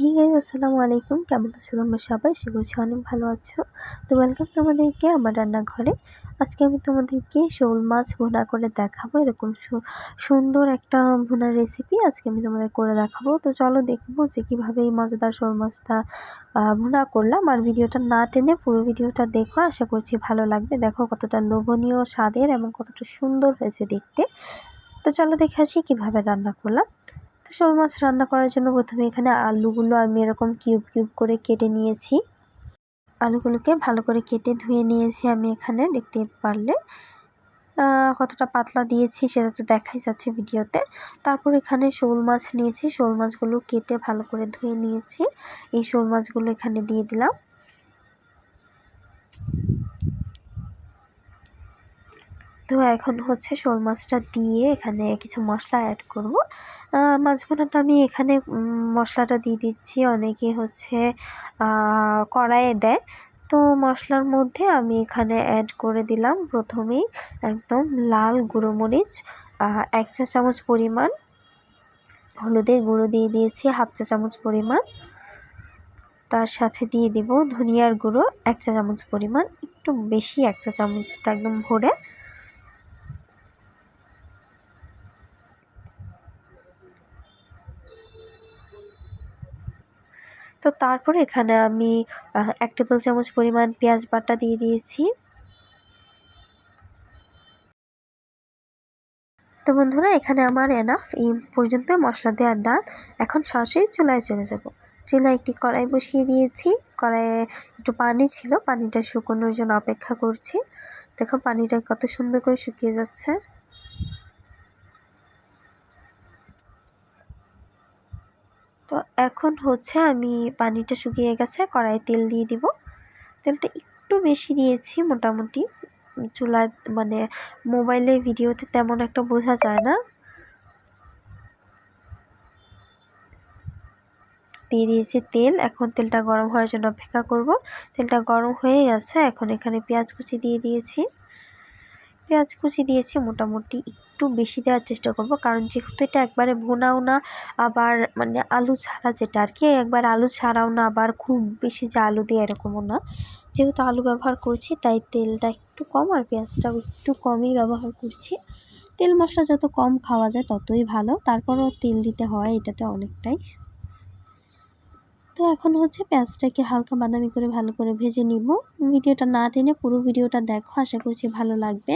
Hey guys আসসালামু আলাইকুম কেমন আছো তোমরা সবাই? সে করছি অনেক ভালো আছো। তো ওয়েলকাম তোমাদেরকে আমার রান্নাঘরে। আজকে আমি তোমাদেরকে শোল মাছ ভুনা করে দেখাবো। এরকম সুন্দর একটা ভুনার রেসিপি আজকে আমি তোমাদের করে দেখাবো। তো চলো দেখব যে কীভাবে এই মজাদার শোল মাছটা ভুনা করলাম। আর ভিডিওটা না টেনে পুরো ভিডিওটা দেখো। আশা করছি ভালো লাগবে। দেখো কতটা লোভনীয় স্বাদের এবং কতটা সুন্দর হয়েছে দেখতে। তো চলো দেখে আসি কীভাবে রান্না করলাম। তো শোল মাছ রান্না করার জন্য প্রথমে এখানে আলুগুলো আমি এরকম কিউব কিউব করে কেটে নিয়েছি। আলুগুলোকে ভালো করে কেটে ধুয়ে নিয়েছি আমি এখানে, দেখতে পারলে। কতটা পাতলা দিয়েছি সেটা তো দেখাই যাচ্ছে ভিডিওতে। তারপর এখানে শোল মাছ নিয়েছি, শোল মাছগুলো কেটে ভালো করে ধুয়ে নিয়েছি। এই শোল মাছগুলো এখানে দিয়ে দিলাম। তো এখন হচ্ছে শোল মাছটা দিয়ে এখানে কিছু মশলা অ্যাড করব। মাছ আমি এখানে মশলাটা দিয়ে দিচ্ছি। অনেকে হচ্ছে কড়াইয়ে দেয়। তো মশলার মধ্যে আমি এখানে অ্যাড করে দিলাম প্রথমেই একদম লাল গুঁড়ো মরিচ এক চা চামচ পরিমাণ। হলুদের গুঁড়ো দিয়ে দিয়েছি হাফ চা চামচ পরিমাণ। তার সাথে দিয়ে দিব ধনিয়ার গুঁড়ো এক চা চামচ পরিমাণ। একটু বেশি এক চা চামচটা একদম ভরে তো তারপরে এখানে আমি এক টেবিল চামচ পরিমাণ পেঁয়াজ বাটা দিয়ে দিয়েছি। তো বন্ধুরা, এখানে আমার এনাফ এই পর্যন্ত মশলা দেওয়ার ডান এখন সরাসরি চুলায় চলে যাব। চুলায় একটি কড়াই বসিয়ে দিয়েছি। কড়াইয়ে একটু পানি ছিল, পানিটা শুকোনোর জন্য অপেক্ষা করছি। দেখো, পানিটা কত সুন্দর করে শুকিয়ে যাচ্ছে। তো এখন হচ্ছে আমি পানিটা শুকিয়ে গেছে কড়াইয়ে তেল দিয়ে দিব। তেলটা একটু বেশি দিয়েছি মোটামুটি। চুলা মানে মোবাইলে ভিডিওতে তেমন একটা বোঝা যায় না। দিয়ে দিয়েছি তেল। এখন তেলটা গরম হওয়ার জন্য অপেক্ষা করব। তেলটা গরম হয়ে গেছে। এখন এখানে পেঁয়াজ কুচি দিয়ে দিয়েছি। পেঁয়াজ কুচি দিয়েছি মোটামুটি একটু বেশি দেওয়ার চেষ্টা করব। কারণ যেহেতু এটা একবারে ভুনাও না, আবার মানে আলু ছাড়া যেটা আর কি, একবার আলু ছাড়াও না, আবার খুব বেশি যে আলু দিয়ে এরকমও না। যেহেতু আলু ব্যবহার করছি, তাই তেলটা একটু কম আর পেঁয়াজটাও একটু কমই ব্যবহার করছি। তেল মশলা যত কম খাওয়া যায় ততই ভালো, তারপরও তেল দিতে হয় এটাতে অনেকটাই। তো এখন হচ্ছে পেঁয়াজটাকে হালকা বাদামি করে ভালো করে ভেজে নিব। ভিডিওটা না টেনে পুরো ভিডিওটা দেখো, আশা করছি ভালো লাগবে।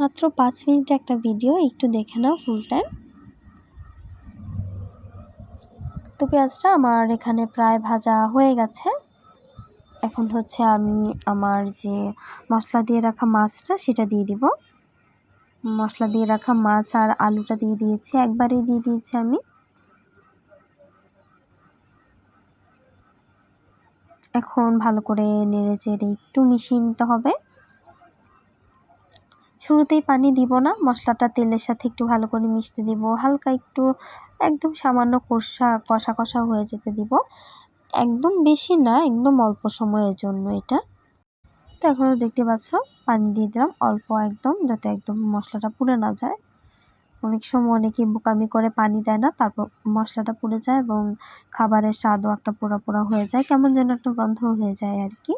মাত্র পাঁচ মিনিট একটা ভিডিও, একটু দেখে নাও ফুল টাইম তো পেঁয়াজটা আমার এখানে প্রায় ভাজা হয়ে গেছে। এখন হচ্ছে আমি আমার যে মশলা দিয়ে রাখা মাছটা, সেটা দিয়ে দিব। মশলা দিয়ে রাখা মাছ আর আলুটা দিয়ে দিয়েছি, একবারেই দিয়ে দিয়েছি আমি। এখন ভালো করে নেড়ে চেড়ে একটু মিশিয়ে নিতে হবে। শুরুতেই পানি দিব না, মশলাটা তেলের সাথে একটু ভালো করে মিশতে দিব, হালকা একটু একদম সামান্য কষা কষা কষা হয়ে যেতে দিব। একদম বেশি না, একদম অল্প সময়ের জন্য এটা। তো এখনও দেখতে পাচ্ছ, পানি দিয়ে দিলাম, অল্প একদম, যাতে একদম মশলাটা পুড়ে না যায়। অনেক সময় অনেকে বোকামি করে পানি দেয় না, তারপর মশলাটা পুড়ে যায় এবং খাবারের স্বাদও একটা পোড়া পোড়া হয়ে যায়, কেমন যেন একটা গন্ধ হয়ে যায় আর কি।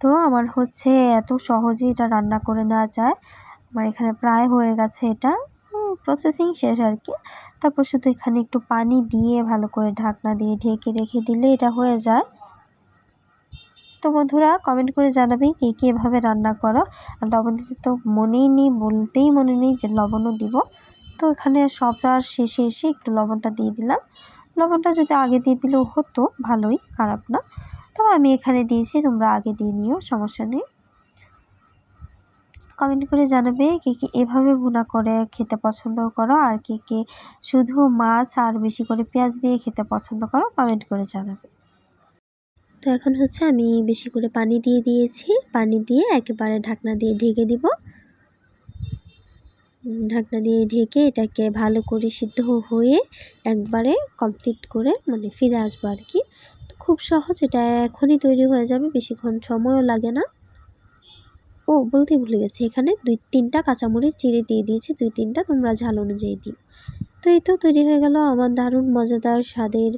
তো আমার হচ্ছে এত সহজে এটা রান্না করে নেওয়া যায়। আমার এখানে প্রায় হয়ে গেছে এটা। প্রসেসিং শেষ আর কি। তারপর শুধু এখানে একটু পানি দিয়ে ভালো করে ঢাকনা দিয়ে ঢেকে রেখে দিলে এটা হয়ে যায়। তো বন্ধুরা কমেন্ট করে জানাবে কে কে এভাবে রান্না করো। আর লবণ তো মনেই নেই, বলতেই মনে নেই যে লবণও দিব। তো এখানে সবটার শেষে এসে একটু লবণটা দিয়ে দিলাম। লবণটা যদি আগে দিয়ে দিলেও হতো, ভালোই, খারাপ না। তবে আমি এখানে দিয়েছি, তোমরা আগে দিয়ে নিও, সমস্যা নেই। কমেন্ট করে জানাবে কে কে এভাবে ভুনা করে খেতে পছন্দ করো আর কে কে শুধু মাছ আর বেশি করে পেঁয়াজ দিয়ে খেতে পছন্দ করো, কমেন্ট করে জানাবে। তো এখন হচ্ছে আমি বেশি করে পানি দিয়ে দিয়েছি। পানি দিয়ে একেবারে ঢাকনা দিয়ে ঢেকে দিব। ঢাকনা দিয়ে ঢেকে এটাকে ভালো করে সিদ্ধ হয়ে একবারে কমপ্লিট করে মানে ফিরে আসব আর কি। খুব সহজ, এটা এখনই তৈরি হয়ে যাবে, বেশিক্ষণ সময়ও লাগে না। ও বলতেই ভুলে গেছি, এখানে দুই, তিনটা কাঁচামরিচ চিড়ে দিয়ে দিয়েছি, দুই, তিনটা তোমরা ঝাল অনুযায়ী দিও। তো এই তো তৈরি হয়ে গেল আমার দারুণ মজাদার স্বাদের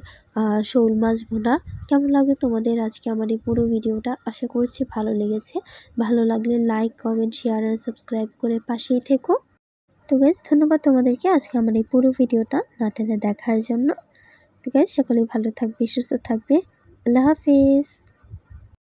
শোল মাছ ভুনা। কেমন লাগবে তোমাদের আজকে আমার এই পুরো ভিডিওটা? আশা করছি ভালো লেগেছে। ভালো লাগলে লাইক কমেন্ট শেয়ার আর সাবস্ক্রাইব করে পাশেই থেকো। তো গাইজ ধন্যবাদ তোমাদেরকে আজকে আমার এই পুরো ভিডিওটা না দেখার জন্য। তো গাইজ সকলেই ভালো থাকবে, সুস্থ থাকবে। আল্লাহ হাফিজ